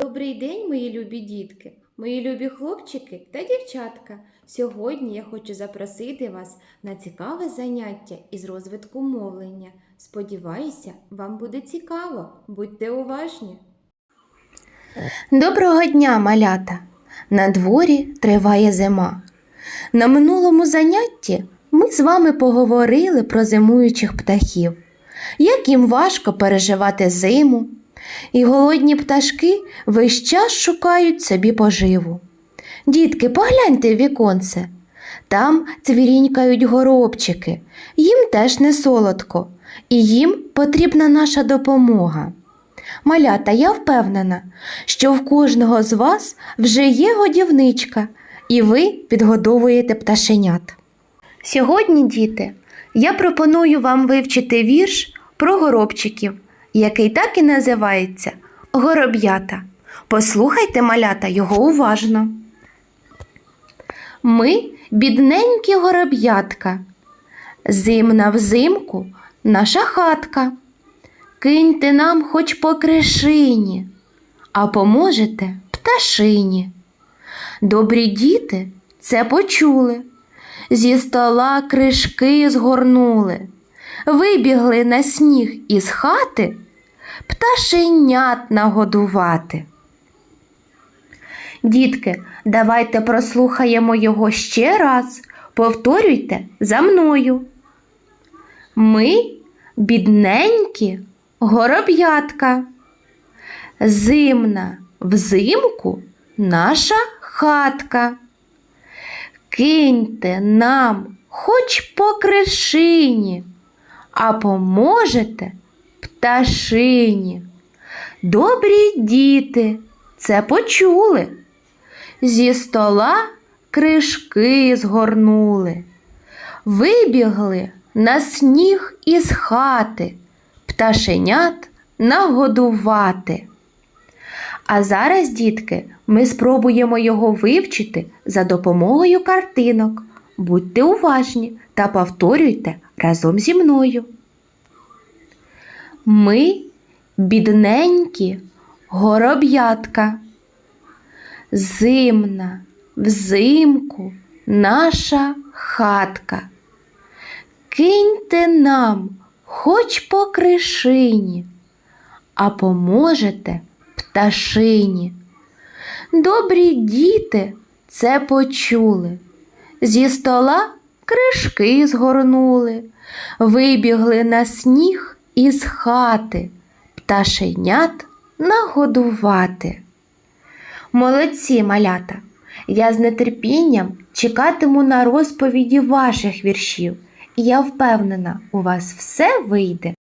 Добрий день, мої любі дітки, мої любі хлопчики та дівчатка. Сьогодні я хочу запросити вас на цікаве заняття із розвитку мовлення. Сподіваюся, вам буде цікаво. Будьте уважні. Доброго дня, малята! На дворі триває зима. На минулому занятті ми з вами поговорили про зимуючих птахів, як їм важко переживати зиму, і голодні пташки весь час шукають собі поживу. Дітки, погляньте в віконце. Там цвірінькають горобчики, їм теж не солодко, і їм потрібна наша допомога. Малята, я впевнена, що в кожного з вас вже є годівничка, і ви підгодовуєте пташенят. Сьогодні, діти, я пропоную вам вивчити вірш про горобчиків, який так і називається Гороб'ята. Послухайте, малята, його уважно. Ми бідненькі гороб'ятка, зимна взимку наша хатка. Киньте нам хоч по кришині, а поможете пташині. Добрі діти це почули, зі стола кришки згорнули, вибігли на сніг із хати пташенят нагодувати. Дітки, давайте прослухаємо його ще раз. Повторюйте за мною. Ми бідненькі гороб'ятка. Зимна взимку наша хатка. Киньте нам хоч по кришині, а поможете пташині. Добрі діти це почули. Зі стола кришки згорнули, вибігли на сніг із хати, пташенят нагодувати. А зараз, дітки, ми спробуємо його вивчити за допомогою картинок. Будьте уважні та повторюйте разом зі мною. Ми бідненькі гороб'ятка. Зимна взимку наша хатка. Киньте нам хоч по кришині, а поможете пташині. Добрі діти це почули. Зі стола кришки згорнули, вибігли на сніг із хати, пташенят нагодувати. Молодці, малята! Я з нетерпінням чекатиму на розповіді ваших віршів, і я впевнена, у вас все вийде.